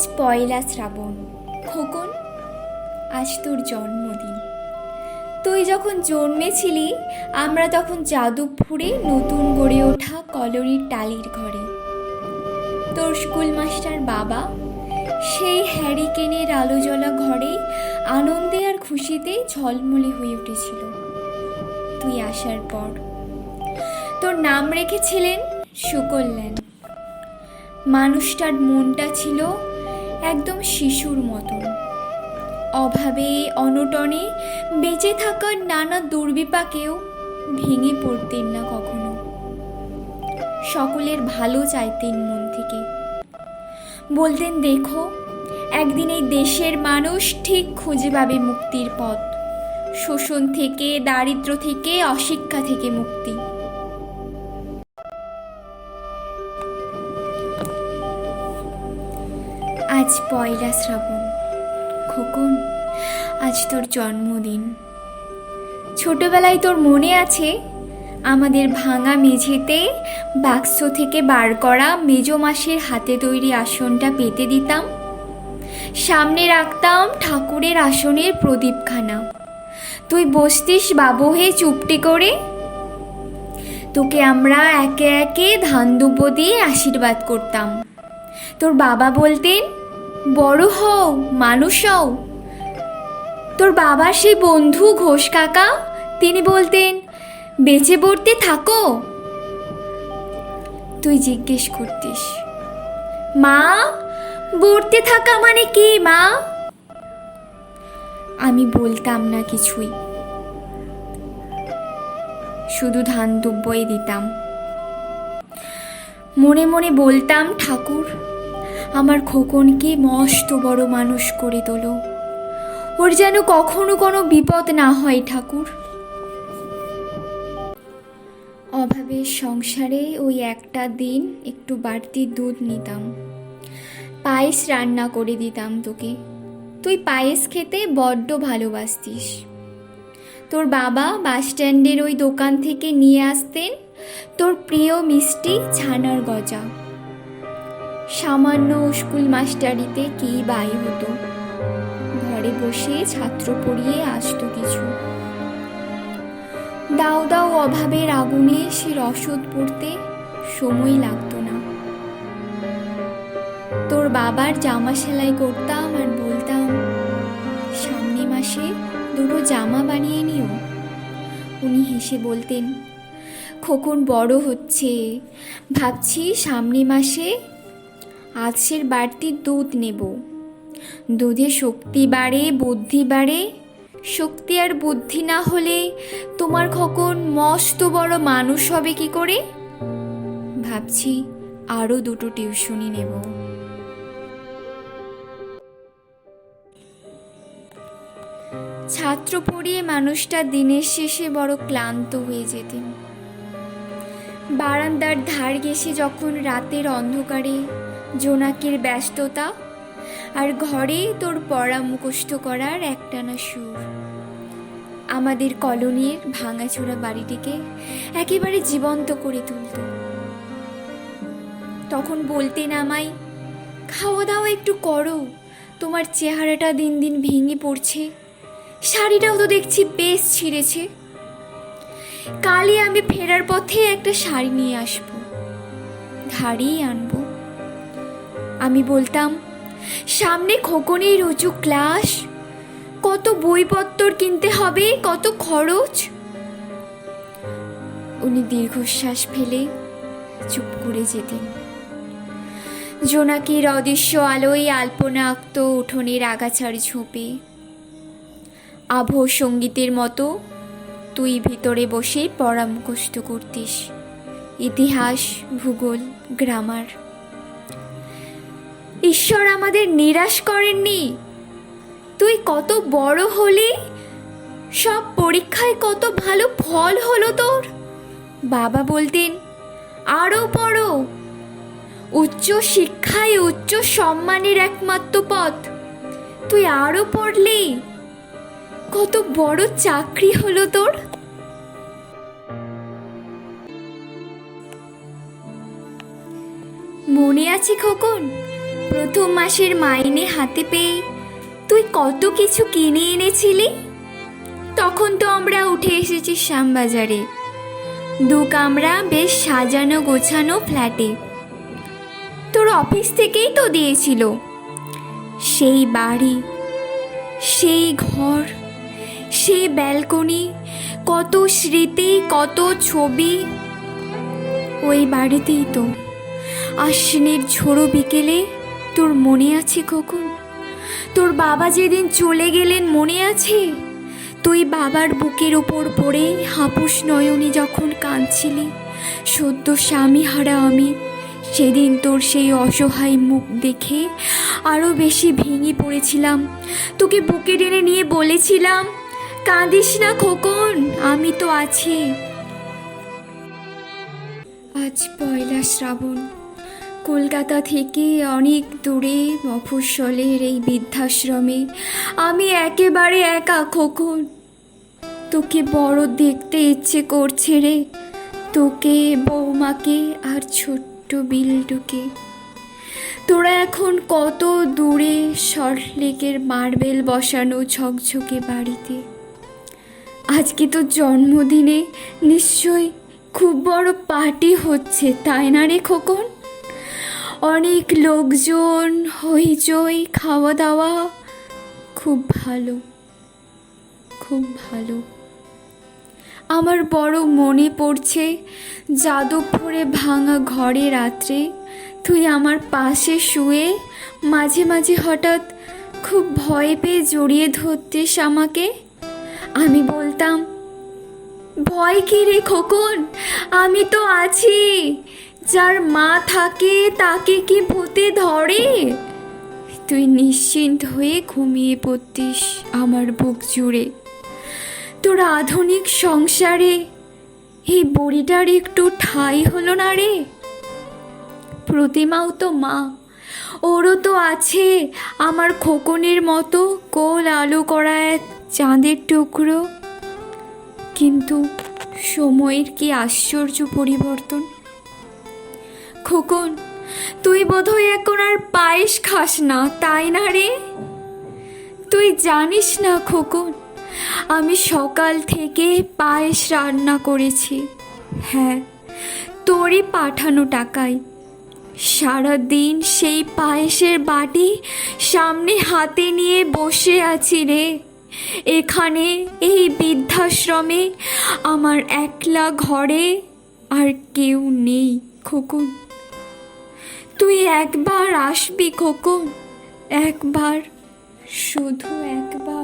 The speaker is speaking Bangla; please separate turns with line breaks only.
আজ পয়লা শ্রাবণ। খোকন, আজ তোর জন্মদিন। তুই যখন জন্মেছিলি, আমরা তখন যাদবপুরে নতুন গড়ে ওঠা কলোনির টালির ঘরে। তোর স্কুল মাস্টার বাবা সেই হ্যারিকেনের আলো জ্বলা ঘরে আনন্দে আর খুশিতে ঝলমলে হয়ে উঠেছিল। তুই আসার পর তোর নাম রেখেছিলেন সুকল্যাণ। মানুষটার মনটা ছিল একদম শিশুর মতন। অভাবে, অনটনে বেঁচে থাকার নানা দুর্বিপাকেও ভেঙে পড়তেন না কখনো। সকলের ভালো চাইতেন মন থেকে। বলতেন, দেখো, একদিন এই দেশের মানুষ ঠিক খুঁজে পাবে মুক্তির পথ। শোষণ থেকে, দারিদ্র থেকে, অশিক্ষা থেকে মুক্তি। আজ পয়লা শ্রাবণ। খোকন, আজ তোর জন্মদিন। ছোটবেলায় তোর মনে আছে আমাদের ভাঙা মেঝেতে বাক্স থেকে বার করা মেজো মাসের হাতে তৈরি আসনটা পেতে দিতাম? সামনে রাখতাম ঠাকুরের আসনের প্রদীপখানা। তুই বসতিস বাবু হয়ে চুপটি করে। তোকে আমরা একে একে ধান দিয়ে আশীর্বাদ করতাম। তোর বাবা বলতেন বড় হও, মানুষ হও। তোর বাবার সেই বন্ধু ঘোষ কাকা? তিনি বলতেন, বেঁচে পড়তে থাকো। তুই জিজ্ঞেস করতিস, মা, পড়তে থাকা মানে কি, মা? আমি বলতাম না কিছুই। শুধু ধান দুব্বই দিতাম। মনে মনে বলতাম, ঠাকুর আমার খোকনকে মস্ত বড় মানুষ করে তোলো। ওর যেন কখনো কোনো বিপদ না হয় ঠাকুর। অভাবের সংসারে ওই একটা দিন একটু বাড়তি দুধ নিতাম। পায়েস রান্না করে দিতাম তোকে। তুই পায়েস খেতে বড্ড ভালোবাসতিস। তোর বাবা বাস স্ট্যান্ডের ওই দোকান থেকে নিয়ে আসতেন তোর প্রিয় মিষ্টি ছানার গজা। সামান্য স্কুল মাস্টারিতে কি বাই হতো? ঘরে বসে ছাত্র পড়িয়ে আসতো কিছু। দাও দাও অভাবের আগুনে সে রসদ পড়তে সময় লাগতো না। তোর বাবার জামা সেলাই করতাম আর বলতাম, সামনে মাসে দুটো জামা বানিয়ে নিও। উনি হেসে বলতেন, খোকন বড় হচ্ছে। ভাবছি সামনে মাসে আজকের বাড়তি দুধ নেব। দুধে শক্তি বাড়ে, বুদ্ধি বাড়ে। শক্তি আর বুদ্ধি না হলে তোমার খোকন মস্ত বড় মানুষ হবে কি করে? ভাবছি আরও দুটো টিউশনি নেব। ছাত্র পড়িয়ে মানুষটা দিনের শেষে বড় ক্লান্ত হয়ে যেতেন। বারান্দার ধার ঘেসে যখন রাতের অন্ধকারে জোনাকের ব্যস্ততা আর ঘরে তোর পড়া মুখস্থ করার একটানা সুর। আমাদের কলোনির ভাঙাচোরা বাড়িটিকে একেবারে জীবন্ত করে তুলত। তখন বলতে নামাই খাওয়া দাওয়া একটু করো, তোমার চেহারাটা দিন দিন ভেঙে পড়ছে, শাড়িটাও তো দেখছি বেশ ছিঁড়েছে। কালই আমি ফেরার পথে একটা শাড়ি নিয়ে আসব ধারেই আনব। আমি বলতাম, সামনে খোকনের রুচু ক্লাস, কত বইপত্তর কিনতে হবে, কত খরচ? উনি দীর্ঘশ্বাস ফেলে চুপ করে যেতেন। জোনাকির অদৃশ্য আলোয় আলপনা আঁকত উঠোনের আগাছার ঝোপে। আবহ সঙ্গীতের মতো তুই ভিতরে বসে মুখস্থ করতিস। ইতিহাস, ভূগোল, গ্রামার। ঈশ্বর আমাদের নিরাশ করেননি। তুই কত বড় হলি, সব পরীক্ষায় কত ভালো ফল হলো তোর। বাবা বলতেন আরও পড়ো। উচ্চ শিক্ষায় উচ্চ সম্মানের একমাত্র পথ। তুই আরও পড়লি। কত বড় চাকরি হলো তোর। মনে আছে খোকন প্রথম মাসের মাইনে হাতে পেয়ে তুই কত কিছু কিনে এনেছিলি? তখন তো আমরা উঠে এসেছি শ্যামবাজারে। দু কামরা বেশ সাজানো গোছানো ফ্ল্যাটে। তোর অফিস থেকেই তো দিয়েছিল। সেই বাড়ি, সেই ঘর, সেই ব্যালকনি, কত স্মৃতি, কত ছবি। ওই বাড়িতেই তো আশ্বিনের ঝোড়ো বিকেলে তোর মনে আছে কখন তোর বাবা যেদিন চলে গেলেন মনে আছে? তুই বাবার বুকের ওপর পড়ে হাপুস নয়নে যখন কাঁদছিলি, সদ্য স্বামী হারা আমি, সেদিন তোর সেই অসহায় মুখ দেখে আরও বেশি ভেঙে পড়েছিলাম। তোকে বুকে টেনে নিয়ে বলেছিলাম, কাঁদিস না খোকন, আমি তো আছি। আজ পয়লা শ্রাবণ। কলকাতা থেকে অনেক দূরে মফস্বলের এই বৃদ্ধাশ্রমে আমি একেবারে একা, খোকন। তোকে বড় দেখতে ইচ্ছে করছে রে। তোকে বৌমাকে আর ছোট্ট বিল্টুকে। তোরা এখন কত দূরে সল্টলেকের মার্বেল বসানো ঝকঝকে বাড়িতে। আজকে তো জন্মদিনে নিশ্চয়ই খুব বড় পার্টি হচ্ছে, তাই না রে খোকন? অনেক লোকজন হইচই খাওয়া দাওয়া খুব ভালো খুব ভালো। আমার বড় মনে পড়ছে যাদবপুরে ভাঙা ঘরে রাত্রে তুই আমার পাশে শুয়ে মাঝে মাঝে হঠাৎ খুব ভয় পেয়ে জড়িয়ে ধরতিস আমাকে। আমি বলতাম, ভয় কি রে খোকন? আমি তো আছি। যার মা থাকে, তাকে কি ভূতে ধরে? তুই নিশ্চিন্ত হয়ে ঘুমিয়ে পড়তিস আমার বুক জুড়ে। তোর আধুনিক সংসারে এই বড়িটার একটু ঠাই হলো না রে? প্রতিমাও তো মা, ওরও তো আছে আমার খোকনের মতো কোল আলো করা এক চাঁদের টুকরো। কিন্তু সময়ের কি আশ্চর্য পরিবর্তন? খোকন, তুই বোধহয় এখন আর পায়েস খাস না, তাই না রে? তুই জানিস না খোকন, আমি সকাল থেকে পায়েস রান্না করেছি। হ্যাঁ তোরই পাঠানো টাকায়। সারাদিন সেই পায়েসের বাটি সামনে হাতে নিয়ে বসে আছি রে। এখানে এই বৃদ্ধাশ্রমে আমার একলা ঘরে আর কেউ নেই, খোকন। তুই একবার আসবি খোকন একবার শুধু একবার।